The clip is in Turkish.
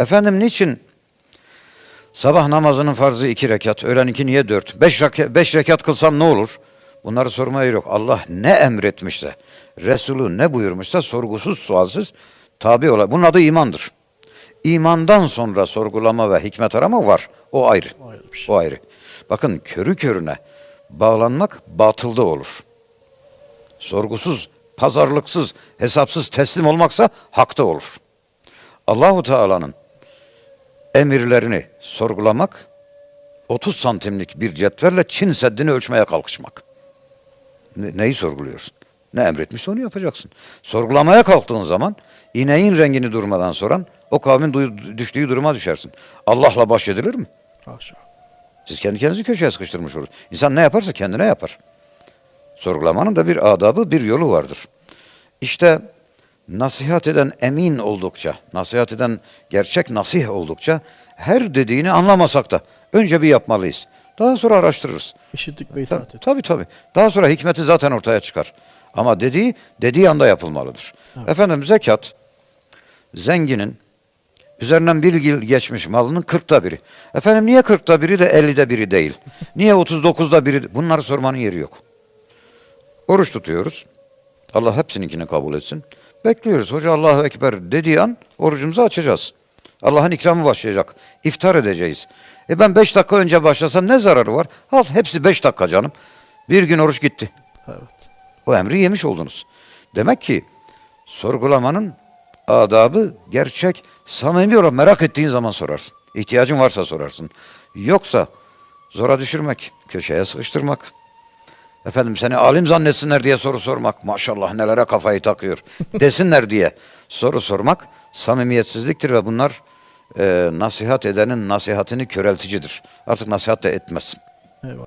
Efendim niçin sabah namazının farzı iki rekat, öğleninki niye dört? Beş, rekat, beş rekat kılsam ne olur? Bunları sormaya yok. Allah ne emretmişse, Resulü ne buyurmuşsa sorgusuz sualsiz tabi ola. Bunun adı imandır. İmandan sonra sorgulama ve hikmet arama var. O ayrı. O ayrı şey. O ayrı. Bakın körü körüne bağlanmak batılda olur. Sorgusuz, pazarlıksız, hesapsız teslim olmaksa hakta olur. Allahu Teala'nın emirlerini sorgulamak 30 santimlik bir cetvelle Çin Seddi'ni ölçmeye kalkışmak. Ne- neyi sorguluyorsun? Ne emretmişse onu yapacaksın. Sorgulamaya kalktığın zaman ineğin rengini durmadan soran o kavmin düştüğü duruma düşersin. Allah'la baş edilir mi? Haşa. Siz kendi kendinizi köşeye sıkıştırmış olursunuz. İnsan ne yaparsa kendine yapar. Sorgulamanın da bir adabı, bir yolu vardır. İşte nasihat eden emin oldukça, nasihat eden gerçek nasih oldukça her dediğini anlamasak da önce bir yapmalıyız. Daha sonra araştırırız. İşittik ve itaat ettik. tabii. tabii. Daha sonra hikmeti zaten ortaya çıkar. Ama dediği, dediği anda yapılmalıdır. Efendim zekat, zenginin üzerinden bir yıl geçmiş malının kırkta biri. Efendim niye kırkta biri de ellide biri değil? Niye otuz dokuzda biri? Bunları sormanın yeri yok. Oruç tutuyoruz. Allah hepsininkini kabul etsin. Bekliyoruz. Hoca Allahu Ekber dediği an orucumuzu açacağız. Allah'ın ikramı başlayacak. İftar edeceğiz. E ben beş dakika önce başlasam ne zararı var? Al hepsi beş dakika canım. Bir gün oruç gitti. Evet. O emri yemiş oldunuz. Demek ki sorgulamanın adabı gerçek, samimi olarak merak ettiğin zaman sorarsın. İhtiyacın varsa sorarsın. Yoksa zora düşürmek, köşeye sıkıştırmak, efendim seni alim zannetsinler diye soru sormak, maşallah nelere kafayı takıyor desinler diye soru sormak samimiyetsizliktir ve bunlar e, nasihat edenin nasihatini körelticidir. Artık nasihat da etmez. Eyvallah.